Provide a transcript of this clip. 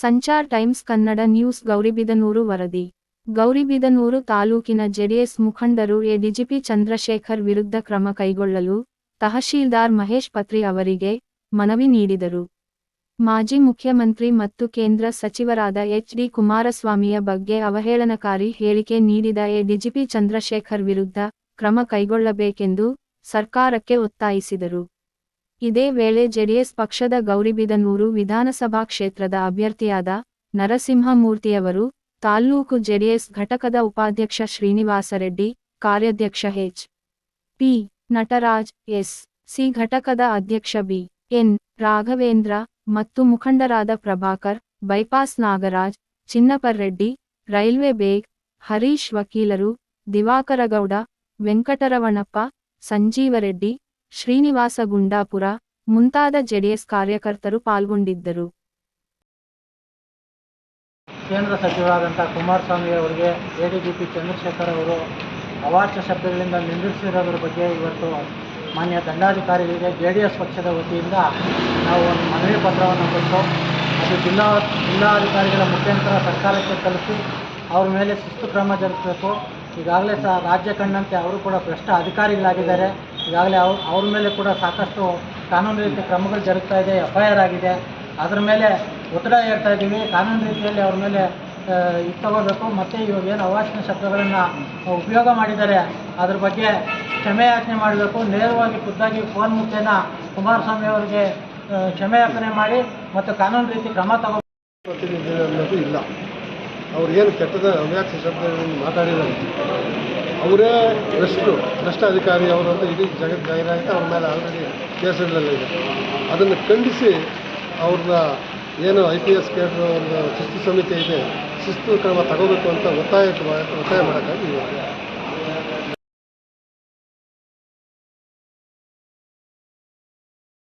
Sanchar times Kannada news Gauribidanur ವರದಿ. ಗೌರಿಬಿದನೂರು ತಾಲೂಕಿನ JDS ಮುಖಂಡರು ಎಡಿಜಿಪಿ ಚಂದ್ರಶೇಖರ್ ವಿರುದ್ಧ ಕ್ರಮ ಕೈಗೊಳ್ಳಲು ತಹಶೀಲ್ದಾರ್ ಮಹೇಶ್ ಪತ್ರಿ ಅವರಿಗೆ ಮನವಿ ನೀಡಿದರು. ಮಾಜಿ ಮುಖ್ಯಮಂತ್ರಿ ಮತ್ತು ಕೇಂದ್ರ ಸಚಿವರಾದ ಎಚ್ ಡಿ ಕುಮಾರಸ್ವಾಮಿಯ ಬಗ್ಗೆ ಅವಹೇಳನಕಾರಿ ಹೇಳಿಕೆ ನೀಡಿದ ಎಡಿಜಿಪಿ ಚಂದ್ರಶೇಖರ್ ವಿರುದ್ಧ ಕ್ರಮ ಕೈಗೊಳ್ಳಬೇಕೆಂದು ಸರ್ಕಾರಕ್ಕೆ ಒತ್ತಾಯಿಸಿದರು. ಇದೇ ವೇಳೆ ಜೆಡಿಎಸ್ ಪಕ್ಷದ ಗೌರಿಬಿದನೂರು ವಿಧಾನಸಭಾ ಕ್ಷೇತ್ರದ ಅಭ್ಯರ್ಥಿಯಾದ ನರಸಿಂಹಮೂರ್ತಿಯವರು ತಾಲ್ಲೂಕು ಜೆಡಿಎಸ್ ಘಟಕದ ಉಪಾಧ್ಯಕ್ಷ ಶ್ರೀನಿವಾಸರೆಡ್ಡಿ, ಕಾರ್ಯಾಧ್ಯಕ್ಷ H P. Nataraj, S. C. ಘಟಕದ ಅಧ್ಯಕ್ಷ ಬಿ. ಎನ್. ರಾಘವೇಂದ್ರ ಮತ್ತು ಮುಖಂಡರಾದ ಪ್ರಭಾಕರ್, ಬೈಪಾಸ್ ನಾಗರಾಜ್, ಚಿನ್ನಪರ್ರೆಡ್ಡಿ, ರೈಲ್ವೆ ಬೇಗ್, ಹರೀಶ್ ವಕೀಲರು, ದಿವಾಕರಗೌಡ, ವೆಂಕಟರವಣಪ್ಪ, ಸಂಜೀವರೆಡ್ಡಿ ಶ್ರೀನಿವಾಸ ಗುಂಡಾಪುರ ಮುಂತಾದ ಜೆಡಿಎಸ್ ಕಾರ್ಯಕರ್ತರು ಪಾಲ್ಗೊಂಡಿದ್ದರು. ಕೇಂದ್ರ ಸಚಿವರಾದಂಥ ಕುಮಾರಸ್ವಾಮಿ ಅವರಿಗೆ A D G P Chandrashekar ಅವರು ಅವಾಚ್ಯ ಶಬ್ದಗಳಿಂದ ನಿಂದಿಸಿರೋದ್ರ ಬಗ್ಗೆ ಇವತ್ತು ಮಾನ್ಯ ದಂಡಾಧಿಕಾರಿಗಳಿಗೆ ಜೆ ಡಿ ಎಸ್ ಪಕ್ಷದ ವತಿಯಿಂದ ನಾವು ಒಂದು ಮನವಿ ಪತ್ರವನ್ನು ಕೊಟ್ಟು ಅದು ಜಿಲ್ಲಾ ಜಿಲ್ಲಾಧಿಕಾರಿಗಳ ಮುಖಾಂತರ ಸರ್ಕಾರಕ್ಕೆ ತಲುಪಿ ಅವ್ರ ಮೇಲೆ ಶಿಸ್ತು ಕ್ರಮ ಜರುಗಿಸಬೇಕು. ಈಗಾಗಲೇ ಸಹ ರಾಜ್ಯ ಕಂಡಂತೆ ಅವರು ಕೂಡ ಭ್ರಷ್ಟ ಅಧಿಕಾರಿಗಳಾಗಿದ್ದಾರೆ. ಈಗಾಗಲೇ ಅವ್ರ ಅವ್ರ ಮೇಲೆ ಕೂಡ ಸಾಕಷ್ಟು ಕಾನೂನು ರೀತಿಯ ಕ್ರಮಗಳು ಜರುಗ್ತಾ ಇದೆ ಎಫ್ ಐ ಆರ್ ಆಗಿದೆ. ಅದ್ರ ಮೇಲೆ ಒತ್ತಡ ಹೇಳ್ತಾ ಇದ್ದೀವಿ. ಕಾನೂನು ರೀತಿಯಲ್ಲಿ ಅವ್ರ ಮೇಲೆ ಇದು ತಗೋಬೇಕು. ಮತ್ತು ಇವಾಗ ಏನು ಅವಾಚ್ಯ ಶಬ್ದಗಳನ್ನು ಉಪಯೋಗ ಮಾಡಿದ್ದಾರೆ, ಅದ್ರ ಬಗ್ಗೆ ಕ್ಷಮೆ ಯಾಚನೆ ಮಾಡಬೇಕು. ನೇರವಾಗಿ ಖುದ್ದಾಗಿ ಫೋನ್ ಮುಖೇನ ಕುಮಾರಸ್ವಾಮಿ ಅವರಿಗೆ ಕ್ಷಮೆಯಾಚನೆ ಕ್ಷಮೆ ಯಾಚನೆ ಮಾಡಿ ಮತ್ತು ಕಾನೂನು ರೀತಿ ಕ್ರಮ ತಗೋ ಇಲ್ಲ. ಅವ್ರು ಏನು ಕೆಟ್ಟದ ಅವ್ಯಾಕ್ಷ ಶಬ್ದಗಳನ್ನು ಮಾತಾಡಿದ್ದಾರೆ? ಅವರೇ ಭ್ರಷ್ಟರು ಭ್ರಷ್ಟ ಅಧಿಕಾರಿ ಅವರು ಅಂತ ಇಡೀ ಜಗತ್ ಜಾಹೀರಾಯಿತು ಅವ್ರ ಮೇಲೆ ಆಲ್ರೆಡಿ ಕೇಸುಗಳೆಲ್ಲ ಅದನ್ನು ಖಂಡಿಸಿ ಅವ್ರನ್ನ ಏನು ಐ ಪಿ ಎಸ್ ಕೇಂದ್ರ ಒಂದು ಶಿಸ್ತು ಸಮಿತಿ ಇದೆ, ಶಿಸ್ತು ಕ್ರಮ ತಗೋಬೇಕು ಅಂತ ಒತ್ತಾಯ ಒತ್ತಾಯ ಮಾಡೋಕ್ಕಾಗಿ